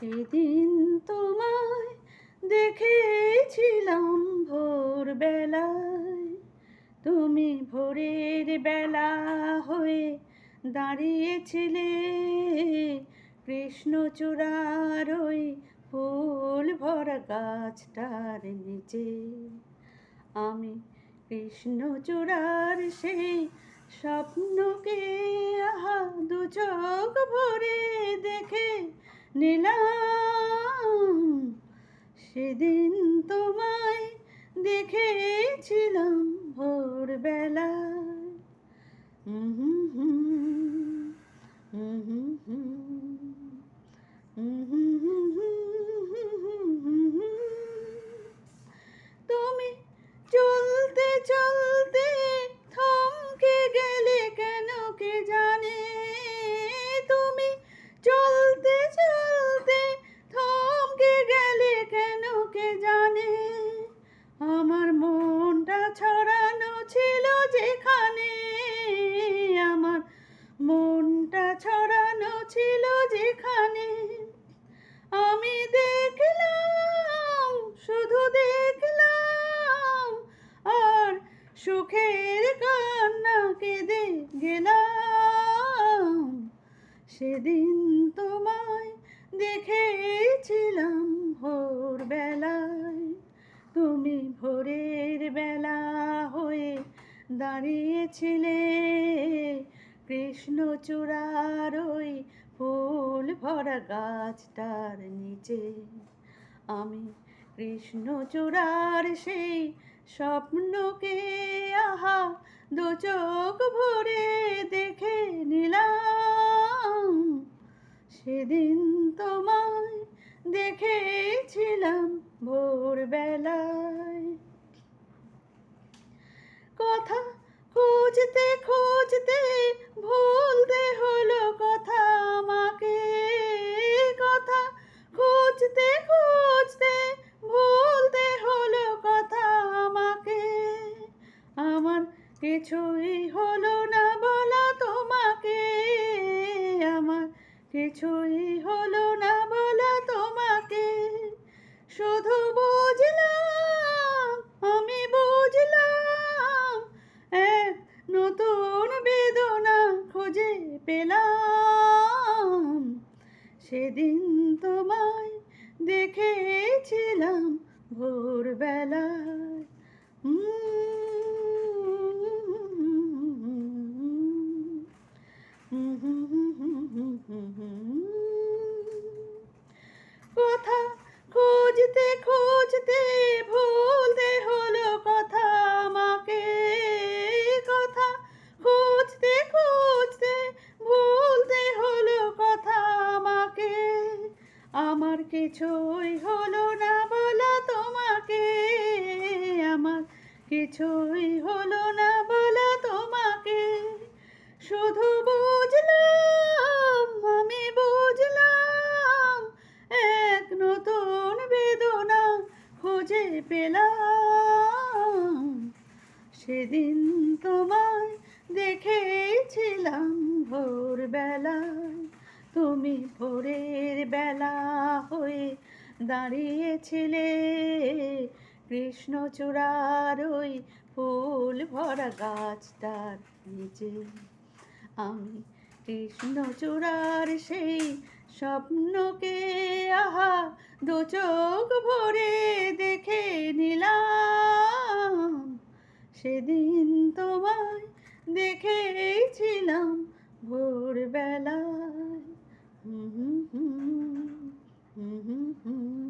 সেদিন তোমায় দেখেছিলাম ভোরবেলায়। তুমি ভোরের বেলা হয়ে দাঁড়িয়েছিলে কৃষ্ণচূড়ার ওই ফুল ভরা গাছটার নিচে। আমি কৃষ্ণচূড়ার সেই স্বপ্নকে আহা দু চোখ ভরে দেখে নিলাম। সেদিন তোমায় দেখেছিলাম ভোরবেলা হুম হুম। মনটা ছড়ানো ছিল যেখানে, আমার মনটা ছড়ানো ছিল যেখানে। আমি দেখলাম, শুধু দেখলাম, আর সুখের কান্না কেঁদে গেলাম। সেদিন তোমায় দেখেছিলাম ভোরবেলায়। তুমি ভোরের বেলা হয়ে দাঁড়িয়েছিলে। কৃষ্ণচূড়ার ওই ফুল ভরা গাছটার নিচে। আমি কৃষ্ণচূড়ার সেই স্বপ্নকে আহা দু চোখ ভরে দেখে নিলাম। সেদিন ভোরবেলায় কথা খুঁজতে খুঁজতে ভুলতে হলো কথা আমাকে। কথা খুঁজতে খুঁজতে ভুলতে হলো কথা আমাকে। আমার কিছুই হলো না বলা তোমাকে। আমার কিছুই হলো না বলা শুধু বুঝলাম আমি বুঝলাম এক নতুন বেদনা খুঁজে পেলাম। সেদিন তোমায় দেখেছিলাম ভোরবেলায়। কিছুই হলো না বলা তোমাকে, আমার কিছুই হলো না বলা তোমাকে। শুধু বুঝলাম, আমি বুঝলাম, এক নতুন বেদনা খুঁজে পেলাম। সেদিন তোমায় দেখেছিলাম ভোরবেলায় তুমি ভোরের বেলা হয়ে দাঁড়িয়েছিলে। কৃষ্ণচূড়ার ওই ফুল ভরা গাছটার নিচে। আমি কৃষ্ণচূড়ার সেই স্বপ্নকে আহা দু চোখ ভরে দেখে নিলাম। সেদিন তোমায় দেখেছিলাম Mm-hmm.